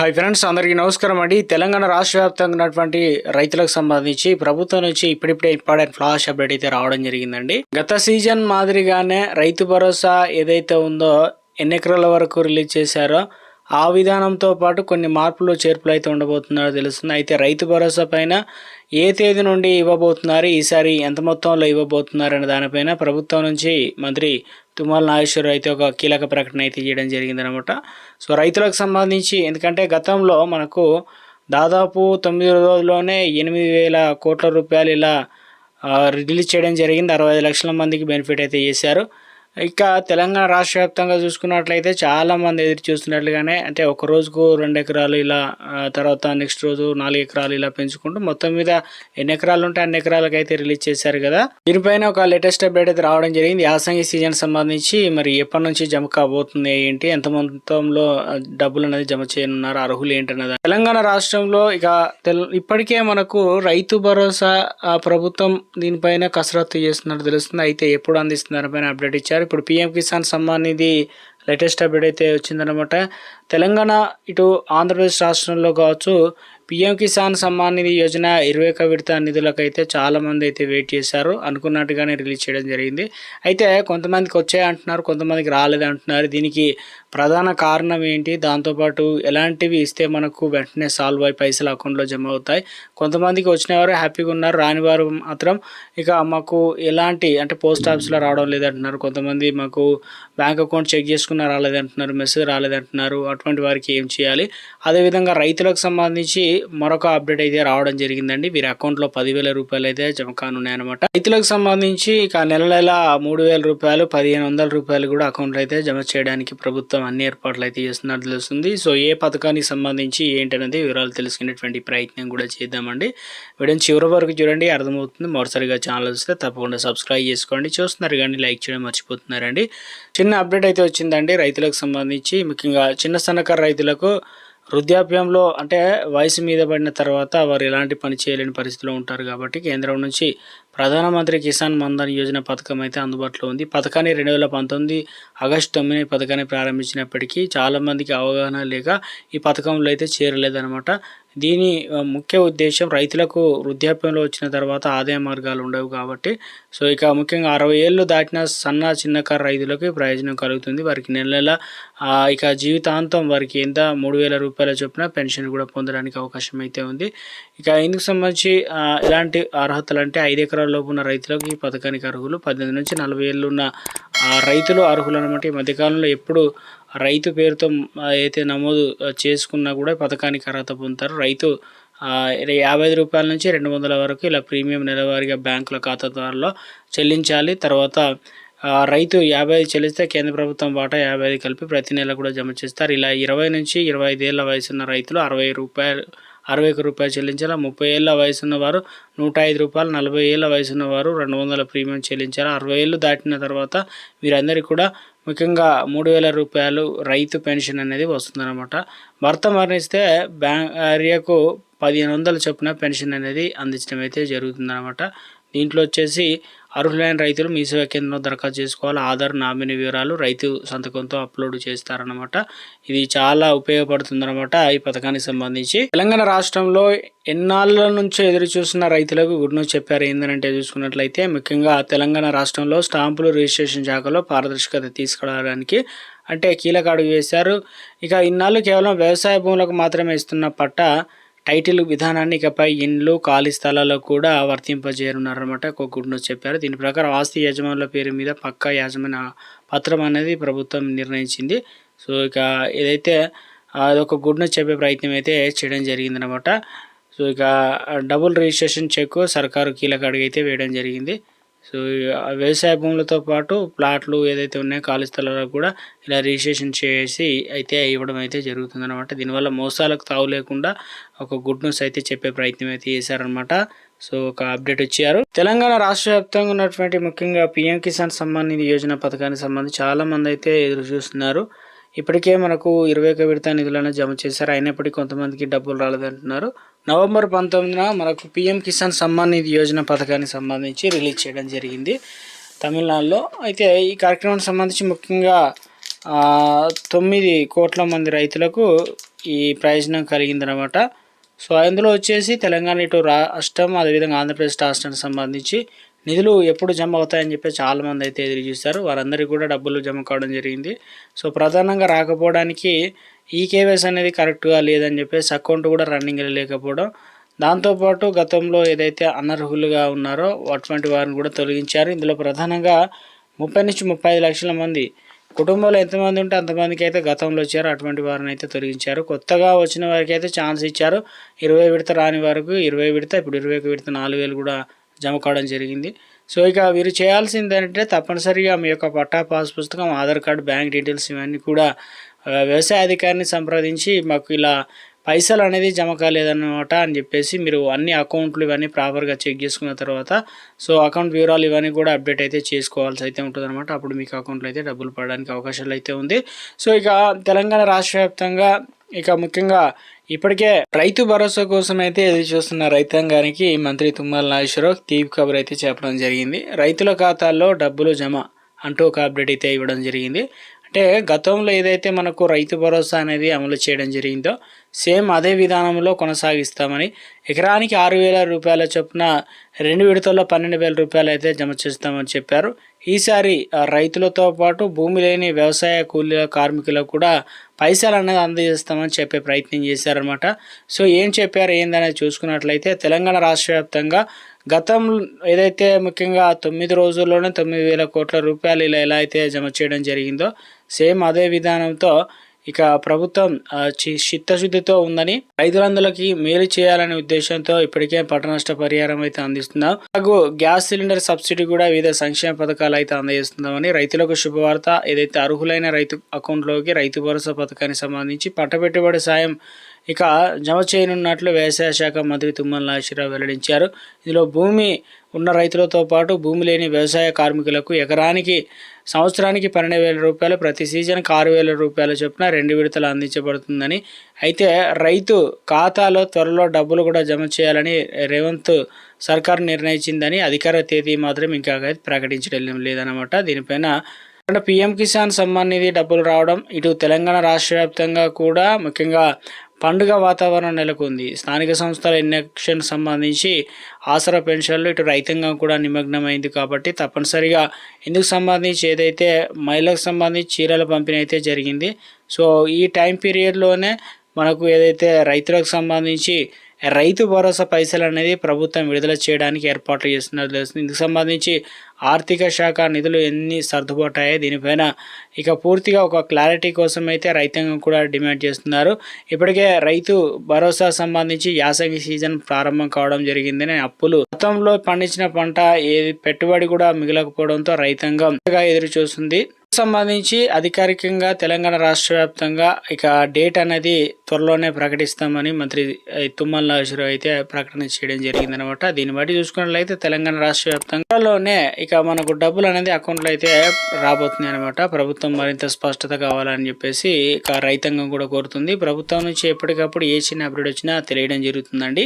Hi friends అందరికీ నమస్కారం అండి. తెలంగాణ రాష్ట్ర వ్యాప్తంగా ఉన్నటువంటి రైతులకు సంబంధించి ప్రభుత్వం నుంచి ఇప్పుడిప్పుడే ఇంపార్టెంట్ ఫ్లాష్ అప్డేట్ అయితే రావడం జరిగిందండి. గత సీజన్ మాదిరిగానే రైతు భరోసా ఏదైతే ఉందో ఎన్ని ఎకరాల వరకు రిలీజ్ చేశారో ఆ విధానంతో పాటు కొన్ని మార్పులు చేర్పులు అయితే ఉండబోతున్నారో తెలుస్తుంది. అయితే రైతు భరోసా పైన ఏ తేదీ నుండి ఇవ్వబోతున్నారు? ఈసారి ఎంత మొత్తంలో ఇవ్వబోతున్నారు అనే దానిపైన ప్రభుత్వం నుంచి మంత్రి తుమ్మల నాగేశ్వరరావు అయితే ఒక కీలక ప్రకటన అయితే చేయడం జరిగిందనమాట సో రైతులకు సంబంధించి ఎందుకంటే గతంలో మనకు దాదాపు తొమ్మిది రోజుల్లోనే ఎనిమిది వేల కోట్ల రూపాయలు ఇలా రిలీజ్ చేయడం జరిగింది. అరవై ఐదు లక్షల మందికి బెనిఫిట్ అయితే చేశారు. ఇక తెలంగాణ రాష్ట్ర వ్యాప్తంగా చూసుకున్నట్లయితే చాలా మంది ఎదురు చూస్తున్నట్లుగానే అంటే ఒక రోజుకు రెండు ఎకరాలు ఇలా తర్వాత నెక్స్ట్ రోజు నాలుగు ఎకరాలు ఇలా పెంచుకుంటూ మొత్తం మీద ఎన్ని ఎకరాలు ఉంటే అన్ని ఎకరాలకు అయితే రిలీజ్ చేశారు కదా. దీనిపైన ఒక లేటెస్ట్ అప్డేట్ అయితే రావడం జరిగింది. యాసంగి సీజన్ సంబంధించి మరి ఎప్పటి నుంచి జమ కాబోతుంది ఏంటి ఎంత మొత్తంలో డబ్బులు అనేది జమ చేయనున్నారు అర్హులు ఏంటన్నది. తెలంగాణ రాష్ట్రంలో ఇక తెల్- ఇప్పటికే మనకు రైతు భరోసా ఆ, ప్రభుత్వం దీనిపైన కసరత్తు చేస్తున్నట్టు తెలుస్తుంది. అయితే ఎప్పుడు అందిస్తున్నారు పైన అప్డేట్ ఇచ్చారు. ఇప్పుడు PM Kisan Samman Nidhi latest update అయితే వచ్చిందనమాట తెలంగాణ ఇటు ఆంధ్రప్రదేశ్ రాష్ట్రంలో కావచ్చు పిఎం కిసాన్ సమ్మాన్ నిధి యోజన ఇరవై ఒక విడత నిధులకైతే చాలా మంది అయితే వెయిట్ చేశారు. అనుకున్నట్టుగానే రిలీజ్ చేయడం జరిగింది. అయితే కొంతమందికి వచ్చాయి అంటున్నారు కొంతమందికి రాలేదు అంటున్నారు. దీనికి ప్రధాన కారణం ఏంటి? దాంతోపాటు ఎలాంటివి ఇస్తే మనకు వెంటనే సాల్వ్ అయ్యి పైసలు అకౌంట్లో జమ అవుతాయి? కొంతమందికి వచ్చిన వారు హ్యాపీగా ఉన్నారు రాని వారు మాత్రం ఇక మాకు ఎలాంటి అంటే పోస్ట్ ఆఫీస్లో రావడం లేదంటున్నారు. కొంతమంది మాకు బ్యాంక్ అకౌంట్ చెక్ చేసుకున్న రాలేదంటున్నారు మెసేజ్ రాలేదంటున్నారు. అటువంటి వారికి ఏం చేయాలి? అదేవిధంగా రైతులకు సంబంధించి మరొక అప్డేట్ అయితే రావడం జరిగిందండి. వీరి అకౌంట్లో పదివేల రూపాయలు అయితే జమ కానున్నాయన్నమాట రైతులకు సంబంధించి ఇక నెల నెల మూడు వేల రూపాయలు పదిహేను వందల రూపాయలు కూడా అకౌంట్లో అయితే జమ చేయడానికి ప్రభుత్వం అన్ని ఏర్పాట్లు అయితే చేస్తున్నట్టు తెలుస్తుంది. సో ఏ పథకానికి సంబంధించి ఏంటనేది వివరాలు తెలుసుకునేటువంటి ప్రయత్నం కూడా చేద్దామండి. వీడియోని చివరి వరకు చూడండి. అర్థమవుతుంది. మరోసారిగా ఛానల్ వస్తే తప్పకుండా సబ్స్క్రైబ్ చేసుకోండి. చూస్తున్నారు కానీ లైక్ చేయడం మర్చిపోతున్నారండి. చిన్న అప్డేట్ అయితే వచ్చిందండి. రైతులకు సంబంధించి ముఖ్యంగా చిన్న సన్నకారు రైతులకు వృద్ధాప్యంలో అంటే వయసు మీద పడిన తర్వాత వారు ఎలాంటి పని చేయలేని పరిస్థితిలో ఉంటారు కాబట్టి కేంద్రం నుంచి ప్రధానమంత్రి కిసాన్ మన్ధన్ యోజన పథకం అయితే అందుబాటులో ఉంది. పథకాన్ని రెండు వేల పంతొమ్మిది ఆగస్టు తొమ్మిది పథకాన్ని ప్రారంభించినప్పటికీ చాలామందికి అవగాహన లేక ఈ పథకంలో అయితే చేరలేదన్నమాట. దీని ముఖ్య ఉద్దేశం రైతులకు వృద్ధాప్యంలో వచ్చిన తర్వాత ఆదాయ మార్గాలు ఉండవు కాబట్టి సో ఇక ముఖ్యంగా అరవై ఏళ్ళు దాటిన సన్న చిన్నకారు రైతులకు ప్రయోజనం కలుగుతుంది. వారికి నెల నెల ఇక జీవితాంతం వారికి ఎంత? మూడు వేల రూపాయల చొప్పున పెన్షన్ కూడా పొందడానికి అవకాశం అయితే ఉంది. ఇక ఇందుకు సంబంధించి ఎలాంటి అర్హతలు అంటే ఐదు ఎకరాల లోపు ఉన్న రైతులకు ఈ పథకానికి అర్హులు. పద్దెనిమిది నుంచి నలభై ఏళ్ళు ఉన్న రైతులు అర్హులు అనమాట ఈ మధ్యకాలంలో ఎప్పుడు రైతు పేరుతో అయితే నమోదు చేసుకున్నా కూడా పథకానికి అర్హత పొందుతారు. రైతు యాభై ఐదు రూపాయల నుంచి రెండు వందల వరకు ఇలా ప్రీమియం నెలవారీగా బ్యాంకుల ఖాతాదారులో చెల్లించాలి. తర్వాత రైతు యాభై ఐదు చెల్లిస్తే కేంద్ర ప్రభుత్వం వాటా యాభై ఐదు కలిపి ప్రతి నెల కూడా జమ చేస్తారు. ఇలా ఇరవై నుంచి ఇరవై ఐదేళ్ళ వయసున్న రైతులు అరవై రూపాయలు అరవై ఒక రూపాయలు చెల్లించాలి? ముప్పై ఏళ్ళ వయసున్న వారు నూట ఐదు రూపాయలు నలభై ఏళ్ళ వయసున్న వారు రెండు వందల ప్రీమియం చెల్లించాలి? అరవై ఏళ్ళు దాటిన తర్వాత వీరందరికీ కూడా ముఖ్యంగా మూడు వేల రూపాయలు రైతు పెన్షన్ అనేది వస్తుందన్నమాట. భర్త మరణిస్తే భార్యకు పదిహేను వందల చొప్పున పెన్షన్ అనేది అందించడం అయితే జరుగుతుందన్నమాట. దీంట్లో వచ్చేసి అర్హులైన రైతులు మీ సేవా కేంద్రంలో దరఖాస్తు చేసుకోవాలి. ఆధార్ నామినీ వివరాలు రైతు సంతకంతో అప్లోడ్ చేస్తారనమాట ఇది చాలా ఉపయోగపడుతుందన్నమాట ఈ పథకానికి సంబంధించి. తెలంగాణ రాష్ట్రంలో ఎన్నాళ్ళ నుంచో ఎదురు చూస్తున్న రైతులకు గుడ్ న్యూస్ చెప్పారు. ఏంటంటే చూసుకున్నట్లయితే ముఖ్యంగా తెలంగాణ రాష్ట్రంలో స్టాంపులు రిజిస్ట్రేషన్ శాఖలో పారదర్శకత తీసుకురావడానికి అంటే కీలక అడుగు వేశారు. ఇక ఇన్నాళ్ళు కేవలం వ్యవసాయ భూములకు మాత్రమే ఇస్తున్న పట్ట టైటిల్ విధానాన్ని ఇకపై ఇండ్లు ఖాళీ స్థలాల్లో కూడా వర్తింపజేయనున్నారన్నమాట ఒక గుడ్ న్యూస్ చెప్పారు. దీని ప్రకారం ఆస్తి యజమానుల పేరు మీద పక్కా యాజమాన్య పత్రం అనేది ప్రభుత్వం నిర్ణయించింది. సో ఇక ఏదైతే అదొక గుడ్ న్యూస్ చెప్పే ప్రయత్నం అయితే చేయడం జరిగిందనమాట సో ఇక డబుల్ రిజిస్ట్రేషన్ చెక్ సర్కారు కీలక అడుగు అయితే వేయడం జరిగింది. సో వ్యవసాయ భూములతో పాటు ప్లాట్లు ఏదైతే ఉన్నాయో ఖాళీ స్థలాలకు కూడా ఇలా రిజిస్ట్రేషన్ చేసి అయితే ఇవ్వడం అయితే జరుగుతుందన్నమాట. దీనివల్ల మోసాలకు తావు లేకుండా ఒక గుడ్ న్యూస్ అయితే చెప్పే ప్రయత్నం అయితే చేశారనమాట సో ఒక అప్డేట్ ఇచ్చారు తెలంగాణ రాష్ట్ర వ్యాప్తంగా ఉన్నటువంటి ముఖ్యంగా పిఎం కిసాన్ సమ్మాన్ నిధి యోజన పథకానికి సంబంధించి చాలామంది అయితే ఎదురు చూస్తున్నారు. ఇప్పటికే మనకు ఇరవై ఒక విడత నిధులను జమ చేశారు. అయినప్పటికీ కొంతమందికి డబ్బులు రాలేదంటున్నారు. నవంబర్ పంతొమ్మిదిన మనకు పిఎం కిసాన్ సమ్మాన్ నిధి యోజన పథకానికి సంబంధించి రిలీజ్ చేయడం జరిగింది. తమిళనాడులో అయితే ఈ కార్యక్రమానికి సంబంధించి ముఖ్యంగా తొమ్మిది కోట్ల మంది రైతులకు ఈ ప్రయోజనం కలిగిందనమాట సో అందులో వచ్చేసి తెలంగాణ ఇటు రాష్ట్రం అదేవిధంగా ఆంధ్రప్రదేశ్ రాష్ట్రానికి సంబంధించి నిధులు ఎప్పుడు జమ అవుతాయని చెప్పి చాలామంది అయితే ఎదురు చూస్తారు వారందరికీ కూడా డబ్బులు జమ కావడం జరిగింది. సో ప్రధానంగా రాకపోవడానికి ఈ కేవైసీ అనేది కరెక్ట్గా లేదని చెప్పేసి అకౌంట్ కూడా రన్నింగ్ లేకపోవడం. దాంతోపాటు గతంలో ఏదైతే అనర్హులుగా ఉన్నారో అటువంటి వారిని కూడా తొలగించారు. ఇందులో ప్రధానంగా ముప్పై నుంచి ముప్పై ఐదు లక్షల మంది కుటుంబంలో ఎంతమంది ఉంటే అంతమందికి అయితే గతంలో వచ్చారు. అటువంటి వారిని అయితే తొలగించారు. కొత్తగా వచ్చిన వారికి అయితే ఛాన్స్ ఇచ్చారు. ఇరవై విడత రాని వరకు ఇరవై విడత ఇప్పుడు ఇరవై ఒక విడత నాలుగు వేలు కూడా జమ కావడం జరిగింది. సో ఇక వీరు చేయాల్సింది ఏంటంటే తప్పనిసరిగా మీ యొక్క పట్టా పాస్ పుస్తకం ఆధార్ కార్డు బ్యాంక్ డీటెయిల్స్ ఇవన్నీ కూడా వ్యవసాయ అధికారిని సంప్రదించి మాకు ఇలా పైసలు అనేది జమ కాలేదన్నమాట అని చెప్పేసి మీరు అన్ని అకౌంట్లు ఇవన్నీ ప్రాపర్గా చెక్ చేసుకున్న తర్వాత సో అకౌంట్ వివరాలు ఇవన్నీ కూడా అప్డేట్ అయితే చేసుకోవాల్సి అయితే ఉంటుందన్నమాట. అప్పుడు మీకు అకౌంట్లో అయితే డబ్బులు పడడానికి అవకాశాలు అయితే ఉంది. సో ఇక తెలంగాణ రాష్ట్ర వ్యాప్తంగా ఇక ముఖ్యంగా ఇప్పటికే రైతు భరోసా కోసం అయితే ఎదురు చూస్తున్న రైతాంగానికి మంత్రి తుమ్మల నాగేశ్వరరావు తీపి కబురు అయితే చెప్పడం జరిగింది. రైతుల ఖాతాల్లో డబ్బులు జమ అంటూ ఒక అప్డేట్ అయితే ఇవ్వడం జరిగింది. అంటే గతంలో ఏదైతే మనకు రైతు భరోసా అనేది అమలు చేయడం జరిగిందో సేమ్ అదే విధానంలో కొనసాగిస్తామని ఎకరానికి ఆరు వేల రూపాయల చొప్పున రెండు విడతల్లో పన్నెండు వేల రూపాయలు అయితే జమ చేస్తామని చెప్పారు. ఈసారి ఆ, రైతులతో పాటు భూమి లేని వ్యవసాయ కూలీల కార్మికులకు కూడా పైసలు అనేది అందజేస్తామని చెప్పే ప్రయత్నం చేశారనమాట సో ఏం చెప్పారు ఏందనేది చూసుకున్నట్లయితే తెలంగాణ రాష్ట్ర వ్యాప్తంగా గతం ఏదైతే ముఖ్యంగా తొమ్మిది రోజుల్లోనే తొమ్మిది వేల కోట్ల రూపాయలు ఇలా ఎలా అయితే జమ చేయడం జరిగిందో సేమ్ అదే విధానంతో ఇక ప్రభుత్వం చిత్తశుద్ధితో ఉందని రైతులందరికీ మేలు చేయాలనే ఉద్దేశంతో ఇప్పటికే పంట నష్ట పరిహారం అయితే అందిస్తున్నాం. అలాగే గ్యాస్ సిలిండర్ సబ్సిడీ కూడా వివిధ సంక్షేమ పథకాలు అయితే అందజేస్తున్నామని రైతులకు శుభవార్త. ఏదైతే అర్హులైన రైతు అకౌంట్లోకి రైతు భరోసా పథకానికి సంబంధించి పంట పెట్టుబడి సాయం ఇక జమ చేయనున్నట్లు వ్యవసాయ శాఖ మంత్రి తుమ్మల నాగేశ్వరరావు వెల్లడించారు. ఇందులో భూమి ఉన్న రైతులతో పాటు భూమి లేని వ్యవసాయ కార్మికులకు ఎకరానికి సంవత్సరానికి పన్నెండు వేల రూపాయలు ప్రతి సీజన్కి ఆరు వేల రూపాయల చొప్పున రెండు విడతలు అందించబడుతుందని. అయితే రైతు ఖాతాలో త్వరలో డబ్బులు కూడా జమ చేయాలని రేవంత్ సర్కార్ నిర్ణయించిందని అధికార తేదీ మాత్రం ఇంకా ప్రకటించడం లేదన్నమాట. దీనిపైన పీఎం పిఎం కిసాన్ సమ్మాన్ నిధి డబ్బులు రావడం ఇటు తెలంగాణ రాష్ట్ర వ్యాప్తంగా కూడా ముఖ్యంగా పండుగ వాతావరణం నెలకొంది. స్థానిక సంస్థల ఎన్నికషన్ సంబంధించి ఆసరా పెన్షన్లు ఇటు రైతాంగం కూడా నిమగ్నమైంది కాబట్టి తప్పనిసరిగా ఇందుకు సంబంధించి ఏదైతే మహిళలకు సంబంధించి చీరల పంపిణీ అయితే జరిగింది. సో ఈ టైం పీరియడ్లోనే మనకు ఏదైతే రైతులకు సంబంధించి రైతు భరోసా పైసలు అనేది ప్రభుత్వం విడుదల చేయడానికి ఏర్పాట్లు చేస్తున్నట్లు తెలుస్తుంది ఇందుకు సంబంధించి ఆర్థిక శాఖ నిధులు ఎన్ని సర్దుబాటు అయ్యాయి దీనిపైన ఇక పూర్తిగా ఒక క్లారిటీ కోసం అయితే రైతాంగం కూడా డిమాండ్ చేస్తున్నారు. ఇప్పటికే రైతు భరోసా సంబంధించి యాసంగి సీజన్ ప్రారంభం కావడం జరిగిందని అప్పులు. గతంలో పండించిన పంట ఏది పెట్టుబడి కూడా మిగలకపోవడంతో రైతాంగం ఎదురు చూస్తుంది సంబంధించి అధికారికంగా తెలంగాణ రాష్ట్ర వ్యాప్తంగా ఇక డేట్ అనేది త్వరలోనే ప్రకటిస్తామని మంత్రి తుమ్మల నాగేశ్వరరావు అయితే ప్రకటన చేయడం జరిగిందనమాట దీన్ని బట్టి చూసుకున్నట్లయితే తెలంగాణ రాష్ట్ర వ్యాప్తంగాలోనే ఇక మనకు డబ్బులు అనేది అకౌంట్లో అయితే రాబోతుంది అనమాట ప్రభుత్వం మరింత స్పష్టత కావాలని చెప్పేసి ఇక రైతాంగం కూడా కోరుతుంది. ప్రభుత్వం నుంచి ఎప్పటికప్పుడు ఏ చిన్న అప్డేట్ వచ్చినా తెలియడం జరుగుతుందండి.